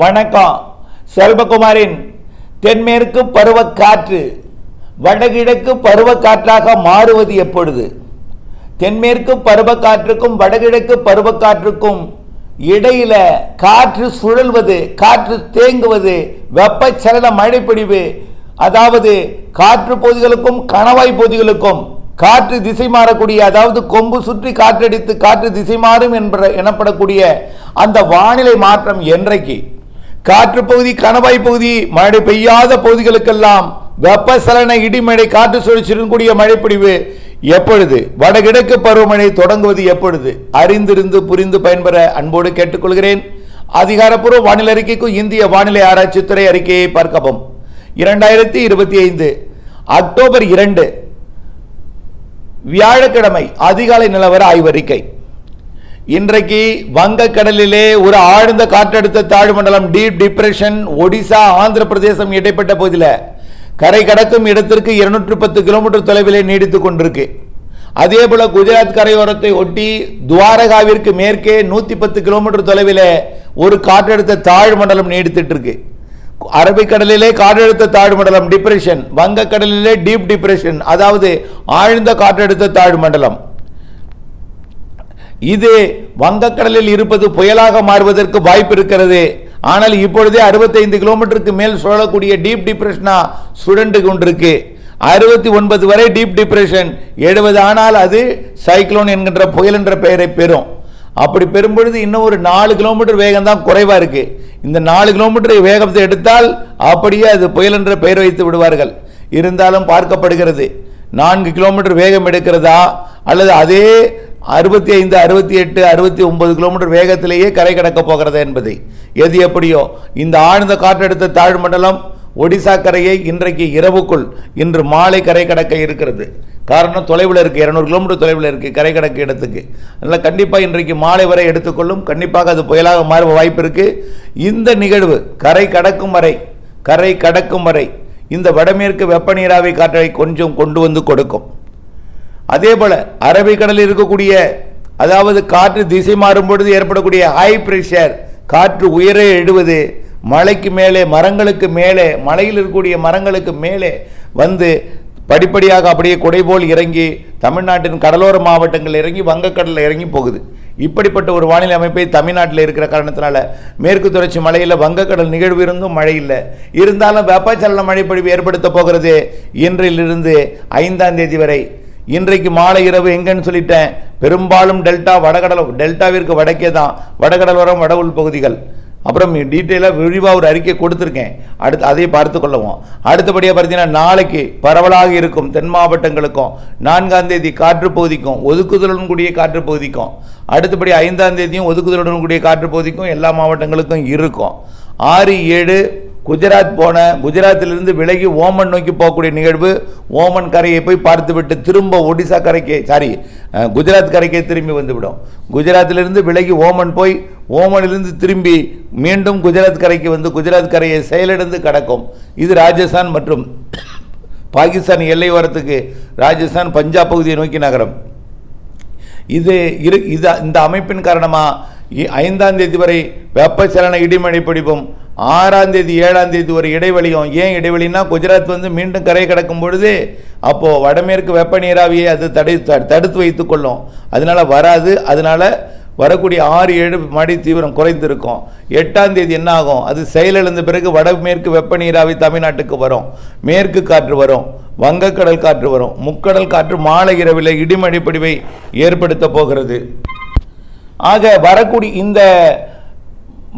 வணக்கம். செல்வகுமாரின் தென்மேற்கு பருவக்காற்று வடகிழக்கு பருவக்காற்றாக மாறுவது எப்பொழுது? தென்மேற்கு பருவக்காற்றுக்கும் வடகிழக்கு பருவக்காற்றுக்கும் இடையில காற்று சுழல்வது காற்று தேங்குவது வெப்பச்சலன மழைப்பிடிவு அதாவது காற்று பகுதிகளுக்கும் கணவாய் பகுதிகளுக்கும் காற்று திசை மாறக்கூடிய அதாவது கொம்பு சுற்றி காற்றடித்து காற்று திசை மாறும் என்ற எனப்படக்கூடிய அந்த வானிலை மாற்றம் என்றைக்கு? காற்று பகுதி கணவாய் பகுதி மழை பெய்யாத பகுதிகளுக்கெல்லாம் வெப்பசலன இடிமழை காற்று சுழற்சியுடன் கூடிய மழைப்பிடிவு எப்பொழுது? வடகிழக்கு பருவமழை தொடங்குவது எப்பொழுது? அறிந்திருந்து புரிந்து பயன்பெற அன்போடு கேட்டுக்கொள்கிறேன். அதிகாரப்பூர்வ வானிலை அறிக்கைக்கும் இந்திய வானிலை ஆராய்ச்சித்துறை அறிக்கையை பார்க்கவும். இரண்டாயிரத்தி இருபத்தி ஐந்து அக்டோபர் இரண்டு வியாழக்கிழமை அதிகாலை நிலவர ஆய்வறிக்கை. இன்றைக்கு வங்கக்கடலிலே ஒரு ஆழ்ந்த காற்றழுத்த தாழ்மண்டலம் டீப் டிப்ரெஷன் ஒடிசா ஆந்திர பிரதேசம் இடைப்பட்ட பகுதியில் கரை கடக்கும் இடத்திற்கு இருநூற்று பத்து கிலோமீட்டர் தொலைவிலே நீடித்து கொண்டிருக்கு. அதே போல குஜராத் கரையோரத்தை ஒட்டி துவாரகாவிற்கு மேற்கே நூற்றி பத்து கிலோமீட்டர் தொலைவிலே ஒரு காற்றழுத்த தாழ்மண்டலம் நீடித்துட்டு இருக்கு அரபிக்கடலிலே காற்றழுத்த தாழ்மண்டலம் டிப்ரெஷன் வங்கக்கடலிலே டீப் டிப்ரெஷன் அதாவது ஆழ்ந்த காற்றழுத்த தாழ்மண்டலம் இது வங்கக்கடலில் இருப்பது புயலாக மாறுவதற்கு வாய்ப்பு இருக்கிறது ஆனால் இப்பொழுதே 65 கிலோமீட்டருக்கு மேல் சுழலக்கூடிய டீப் டிப்ரெஷனா சுழண்டு கொண்டிருக்கு. அறுபத்தி ஒன்பது வரை டீப் டிப்ரெஷன் எழுபது ஆனால் அது சைக்ளோன் என்கின்ற புயல் என்ற பெயரை பெறும். அப்படி பெறும்பொழுது இன்னும் ஒரு நாலு கிலோமீட்டர் வேகம் தான் குறைவாக இருக்கு. இந்த நாலு கிலோமீட்டர் வேகத்தை எடுத்தால் அப்படியே அது புயல் என்ற பெயர் வைத்து விடுவார்கள். இருந்தாலும் பார்க்கப்படுகிறது. நான்கு கிலோமீட்டர் வேகம் எடுக்கிறதா அல்லது அதே அறுபத்தி ஐந்து அறுபத்தி எட்டு அறுபத்தி ஒன்பது கிலோமீட்டர் வேகத்திலேயே கரை கடக்க போகிறது என்பதை. எது எப்படியோ இந்த ஆழ்ந்த காற்றழுத்த தாழ்மண்டலம் ஒடிசா கரையை இன்றைக்கு இரவுக்குள் இன்று மாலை கரை கடக்க இருக்கிறது. காரணம் தொலைவில் இருக்குது இரநூறு கிலோமீட்டர் தொலைவில் இருக்குது கரை கடக்க இடத்துக்கு. அதனால் கண்டிப்பாக இன்றைக்கு மாலை வரை எடுத்துக்கொள்ளும். கண்டிப்பாக அது புயலாக மாற வாய்ப்பு இருக்குது இந்த நிகழ்வு கரை கடக்கும் வரை கரை கடக்கும் வரை இந்த வடமேற்கு வெப்ப நீராவி காற்றை கொஞ்சம் கொண்டு வந்து கொடுக்கும். அதே போல அரபிக்கடலில் இருக்கக்கூடிய அதாவது காற்று திசை மாறும் பொழுது ஏற்படக்கூடிய ஹை பிரஷர் காற்று உயரே எழுவது மலைக்கு மேலே மரங்களுக்கு மேலே மலையில் இருக்கக்கூடிய மரங்களுக்கு மேலே வந்து படிப்படியாக அப்படியே குடை போல் இறங்கி தமிழ்நாட்டின் கடலோர மாவட்டங்கள் இறங்கி வங்கக்கடலில் இறங்கி போகுது. இப்படிப்பட்ட ஒரு வானிலை அமைப்பை தமிழ்நாட்டில் இருக்கிற காரணத்தினால மேற்கு தொடர்ச்சி மலையில் வங்கக்கடல் நிகழ்வு இருந்தும் மழை இல்லை. இருந்தாலும் வெப்பச்சலன மழைப்பொழிவு ஏற்படுத்த போகிறது. இன்றிலிருந்து ஐந்தாம் தேதி வரை இன்றைக்கு மாலை இரவு எங்கன்னு சொல்லிட்டேன். பெரும்பாலும் டெல்டா வடகடல் டெல்டாவிற்கு வடக்கே தான். வடகடலோரம் வட உள் பகுதிகள். அப்புறம் டீட்டெயிலாக விரிவாக ஒரு அறிக்கை கொடுத்துருக்கேன். அடுத்து அதை பார்த்து கொள்ளவும். அடுத்தபடியாக பார்த்தீங்கன்னா நாளைக்கு பரவலாக இருக்கும் தென் மாவட்டங்களுக்கும் நான்காம் தேதி காற்று பகுதிக்கும் ஒதுக்குதலுடன் கூடிய காற்று பகுதிக்கும். அடுத்தபடி ஐந்தாம் தேதியும் ஒதுக்குதலுடன் கூடிய காற்று பகுதிக்கும் எல்லா மாவட்டங்களுக்கும் இருக்கும். ஆறு ஏழு குஜராத் போன குஜராத்திலிருந்து விலகி ஓமன் நோக்கி போகக்கூடிய நிகழ்வு ஓமன் கரையை போய் பார்த்துவிட்டு திரும்ப ஒடிசா கரைக்கு சாரி குஜராத் கரைக்கே திரும்பி வந்துவிடும். குஜராத்திலிருந்து விலகி ஓமன் போய் ஓமனிலிருந்து திரும்பி மீண்டும் குஜராத் கரைக்கு வந்து குஜராத் கரையை செயலிழந்து கடக்கும். இது ராஜஸ்தான் மற்றும் பாகிஸ்தான் எல்லை ஓரத்துக்கு ராஜஸ்தான் பஞ்சாப் பகுதியை நோக்கி நகரம். இது இரு இது இந்த அமைப்பின் காரணமாக ஐந்தாம் தேதி வரை வெப்பச்சலன இடிமழை பிடிப்பும் ஆறாம் தேதி ஏழாம் தேதி ஒரு இடைவெளியும் ஏன் இடைவெளினா குஜராத் வந்து மீண்டும் கரை கடக்கும் பொழுது அப்போது வடமேற்கு வெப்ப நீராவியை அது தடை தடுத்து வைத்துக்கொள்ளும் கொள்ளும். வராது. அதனால் வரக்கூடிய ஆறு ஏழு மழை தீவிரம் குறைந்திருக்கும். எட்டாம் தேதி என்ன ஆகும்? அது செயலிழந்த பிறகு வடமேற்கு வெப்ப நீராவி தமிழ்நாட்டுக்கு வரும். மேற்கு காற்று வரும். வங்கக்கடல் காற்று வரும். முக்கடல் காற்று மாலை இரவில் இடிமழை பொழிவை ஏற்படுத்த போகிறது. ஆக வரக்கூடிய இந்த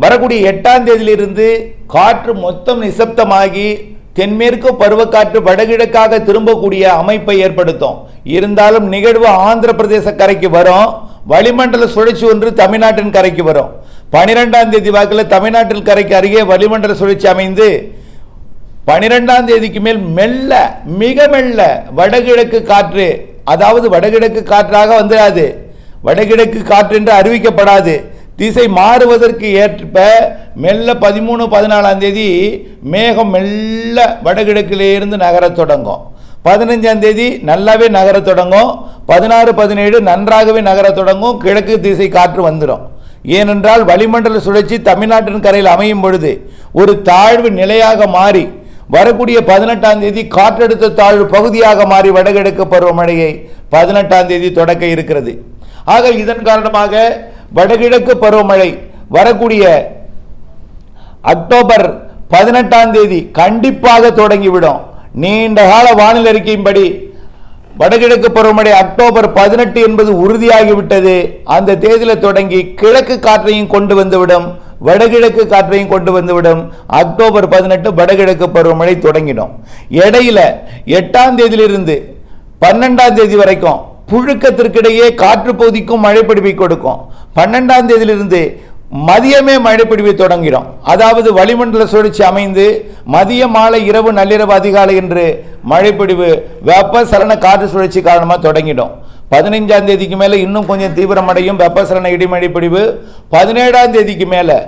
வரக்கூடிய எட்டாம் தேதியிலிருந்து காற்று மொத்தம் நிசப்தமாகி தென்மேற்கு பருவக்காற்று வடகிழக்காக திரும்பக்கூடிய அமைப்பை ஏற்படுத்தும். இருந்தாலும் நிகழ்வு ஆந்திர பிரதேச கரைக்கு வரும் வளிமண்டல சுழற்சி ஒன்று தமிழ்நாட்டின் கரைக்கு வரும். பனிரெண்டாம் தேதி வாக்கில் தமிழ்நாட்டில் கரைக்கு அருகே வளிமண்டல சுழற்சி அமைந்து பனிரெண்டாம் தேதிக்கு மேல் மெல்ல மிக மெல்ல வடகிழக்கு காற்று அதாவது வடகிழக்கு காற்றாக வந்துடாது வடகிழக்கு காற்று என்று அறிவிக்கப்படாது. திசை மாறுவதற்கு ஏற்ப மெல்ல பதிமூணு பதினாலாம் தேதி மேகம் மெல்ல வடகிழக்கிலேருந்து நகரத் தொடங்கும். பதினஞ்சாம் தேதி நல்லாவே நகரத் தொடங்கும். பதினாறு பதினேழு நன்றாகவே நகரத் தொடங்கும். கிழக்கு திசை காற்று வந்துடும். ஏனென்றால் வளிமண்டல சுழற்சி தமிழ்நாட்டின் கரையில் அமையும் பொழுது ஒரு தாழ்வு நிலையாக மாறி வரக்கூடிய பதினெட்டாம் தேதி காற்றழுத்த தாழ்வு பகுதியாக மாறி வடகிழக்கு பருவமழையை பதினெட்டாம் தேதி தொடக்க இருக்கிறது. ஆக இதன் காரணமாக வடகிழக்கு பருவமழை வரக்கூடிய அக்டோபர் பதினெட்டாம் தேதி கண்டிப்பாக தொடங்கிவிடும். நீண்ட கால வானிலை அறிக்கையின்படி வடகிழக்கு பருவமழை அக்டோபர் பதினெட்டு என்பது உறுதியாகிவிட்டது. அந்த தேதியில் தொடங்கி கிழக்கு காற்றையும் கொண்டு வந்துவிடும். வடகிழக்கு காற்றையும் கொண்டு வந்துவிடும். அக்டோபர் பதினெட்டு வடகிழக்கு பருவமழை தொடங்கிடும். இடையில எட்டாம் தேதியிலிருந்து பன்னெண்டாம் தேதி வரைக்கும் புழுக்கத்திற்கிடையே காற்று பகுதிக்கும் மழைப்பிடிவை கொடுக்கும். பன்னெண்டாம் தேதியிலிருந்து மதியமே மழைப்பிடிவை தொடங்கிடும் அதாவது வளிமண்டல சுழற்சி அமைந்து மதிய மாலை இரவு நள்ளிரவு அதிகாலை என்று மழைப்பிடிவு வெப்பசலன காற்று சுழற்சி காரணமாக தொடங்கிடும் பதினைஞ்சாம் தேதிக்கு மேலே இன்னும் கொஞ்சம் தீவிரமடையும் வெப்பசலன இடிமழைப்பிடிவு பதினேழாம் தேதிக்கு மேலே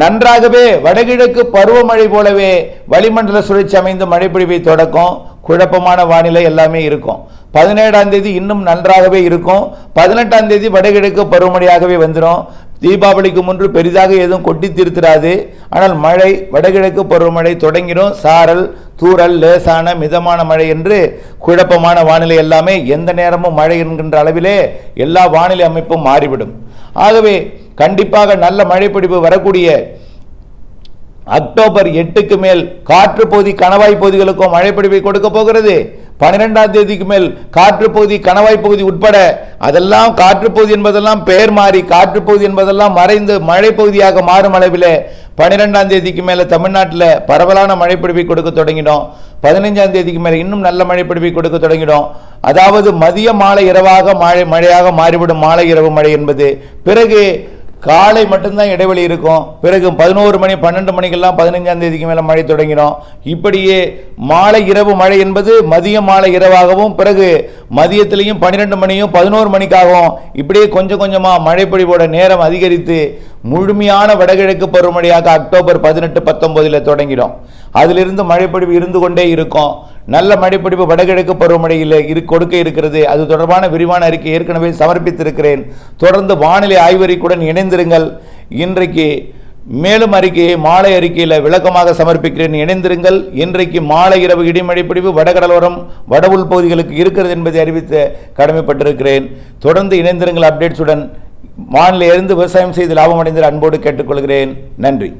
நன்றாகவே வடகிழக்கு பருவமழை போலவே வளிமண்டல சுழற்சி அமைந்து மழைப்பிடிவை தொடக்கும். குழப்பமான வானிலை எல்லாமே இருக்கும். பதினேழாம் தேதி இன்னும் நன்றாகவே இருக்கும். பதினெட்டாம் தேதி வடகிழக்கு பருவமழையாகவே வந்துடும் தீபாவளிக்கு முன்பு பெரிதாக எதுவும் கொட்டி தீர்த்திராது. ஆனால் மழை வடகிழக்கு பருவமழை தொடங்கிடும் சாரல் தூறல் லேசான மிதமான மழை என்று குழப்பமான வானிலை எல்லாமே எந்த நேரமும் மழை என்கின்ற அளவிலே எல்லா வானிலை அமைப்பும் மாறிவிடும். ஆகவே கண்டிப்பாக நல்ல மழைப்பிடிப்பு வரக்கூடிய அக்டோபர் எட்டுக்கு மேல் காற்று பகுதி கணவாய் பகுதிகளுக்கும் மழைப்பிடிப்பை கொடுக்க போகிறது. பன்னிரெண்டாம் தேதிக்கு மேல் காற்று பகுதி கணவாய் பகுதி உட்பட அதெல்லாம் காற்றுப்பகுதி என்பதெல்லாம் பெயர் மாறி காற்றுப்பகுதி என்பதெல்லாம் மறைந்து மழை பகுதியாக மாறும் அளவில் பன்னிரெண்டாம் தேதிக்கு மேலே தமிழ்நாட்டில் பரவலான மழைப்பிடிப்பை கொடுக்க தொடங்கிடும் பதினைஞ்சாம் தேதிக்கு மேலே இன்னும் நல்ல மழைப்பிடிப்பை கொடுக்க தொடங்கிடும் அதாவது மதிய மாலை இரவாக மழை மழையாக மாறிவிடும் மாலை இரவு மழை என்பது. பிறகு காலை மட்டும்தான் இடைவெளி இருக்கும். பிறகு பதினோரு மணி பன்னெண்டு மணிக்கெல்லாம் பதினஞ்சாம் தேதிக்கு மேலே மழை தொடங்கிடும். இப்படியே மாலை இரவு மழை என்பது மதிய மாலை இரவாகவும் பிறகு மதியத்திலையும் பன்னிரெண்டு மணியும் பதினோரு மணிக்காகவும் இப்படியே கொஞ்சம் கொஞ்சமாக மழைப்பொழிவோட நேரம் அதிகரித்து முழுமையான வடகிழக்கு பருவமழையாக அக்டோபர் பதினெட்டு பத்தொன்பதில் தொடங்கிடும். அதிலிருந்து மழைப்பொழிவு இருந்து கொண்டே இருக்கும். நல்ல மழைப்பிடிப்பு வடகிழக்கு பருவமழையில் இரு கொடுக்க இருக்கிறது. அது தொடர்பான விரிவான அறிக்கை ஏற்கனவே சமர்ப்பித்திருக்கிறேன். தொடர்ந்து வானிலை ஆய்வறிக்கையுடன் இணைந்திருங்கள். இன்றைக்கு மேலும் அறிக்கையை மாலை அறிக்கையில் விளக்கமாக சமர்ப்பிக்கிறேன். இணைந்திருங்கள். இன்றைக்கு மாலை இரவு இடிமழை வடகடலோரம் வட உள் பகுதிகளுக்கு இருக்கிறது என்பதை அறிவித்து கடமைப்பட்டிருக்கிறேன். தொடர்ந்து இணைந்திருங்கள் அப்டேட்ஸுடன். வானிலையிலிருந்து இருந்து விவசாயம் செய்து லாபம் அடைந்த அன்போடு கேட்டுக்கொள்கிறேன். நன்றி.